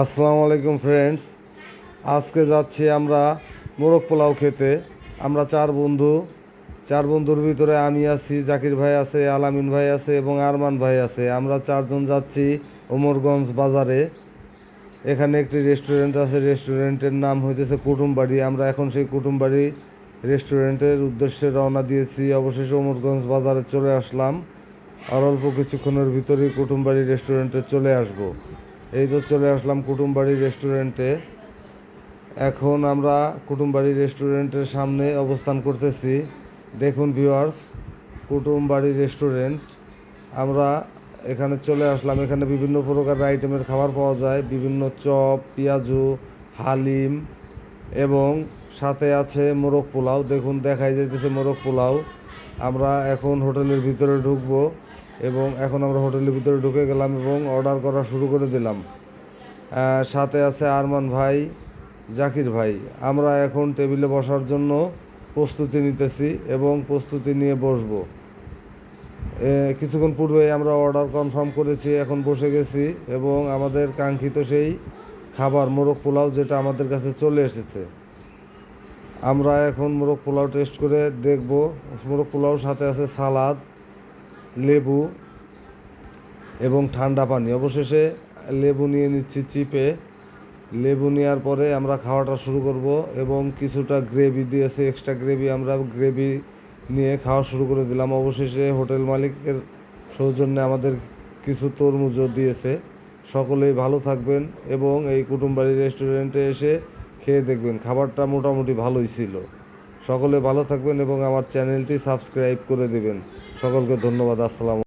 আসসালামু আলাইকুম ফ্রেন্ডস আজকে যাচ্ছি আমরা মোরগ পোলাও খেতে। আমরা চার বন্ধু। চার বন্ধুর ভিতরে আমি আছি, জাকির ভাই আছে, আলামিন ভাই আছে এবং আরমান ভাই আছে। আমরা চারজন যাচ্ছি ওমরগঞ্জ বাজারে। এখানে একটি রেস্টুরেন্ট আছে। রেস্টুরেন্টের নাম হইতেছে কুটুমবাড়ি। আমরা এখন সেই কুটুমবাড়ি রেস্টুরেন্টের উদ্দেশ্যে রওনা দিয়েছি। অবশেষে ওমরগঞ্জ বাজারে চলে আসলাম। আর অল্প কিছুক্ষণের ভিতরেই কুটুমবাড়ি রেস্টুরেন্টে চলে আসব। এই তো চলে আসলাম কুটুমবাড়ি রেস্টুরেন্টে এখন আমরা কুটুমবাড়ি রেস্টুরেন্টের সামনে অবস্থান করতেছি। দেখুন ভিউয়ার্স কুটুমবাড়ি রেস্টুরেন্ট আমরা এখানে চলে আসলাম। এখানে বিভিন্ন প্রকার আইটেমের খাবার পাওয়া যায়। বিভিন্ন চপ, পেঁয়াজু, হালিম এবং সাথে আছে মোরগ পোলাও। দেখুন, দেখাই যাইতেছে মোরগ পোলাও। আমরা এখন হোটেলের ভিতরে ঢুকবো। এবং এখন আমরা হোটেলের ভিতরে ঢুকে গেলাম এবং অর্ডার করা শুরু করে দিলাম। সাথে আছে আরমান ভাই, জাকির ভাই। আমরা এখন টেবিলে বসার জন্য প্রস্তুতি নিতেছি এবং প্রস্তুতি নিয়ে বসবো। কিছুক্ষণ পূর্বেই আমরা অর্ডার কনফার্ম করেছি, এখন বসে গেছি এবং আমাদের কাঙ্ক্ষিত সেই খাবার, মোরগ পোলাও, যেটা আমাদের কাছে চলে এসেছে। আমরা এখন মোরগ পোলাও টেস্ট করে দেখব। মোরগ পোলাওর সাথে আছে সালাদ লেবু এবং ঠান্ডা পানি। অবশেষে লেবু নিয়ে নিচ্ছি চিপে। লেবু নেওয়ার পরে আমরা খাওয়াটা শুরু করব এবং কিছুটা গ্রেভি দিয়েছে এক্সট্রা গ্রেভি আমরা গ্রেভি নিয়ে খাওয়া শুরু করে দিলাম। অবশেষে হোটেল মালিকের সৌজন্যে আমাদের কিছু তরমুজও দিয়েছে। সকলেই ভালো থাকবেন এবং এই কুটুমবাড়ি রেস্টুরেন্টে এসে খেয়ে দেখবেন। খাবারটা মোটামুটি ভালোই ছিল। সকলে ভালো থাকবেন এবং আমার চ্যানেলটি সাবস্ক্রাইব করে দেবেন। সকলকে ধন্যবাদ আসসালাম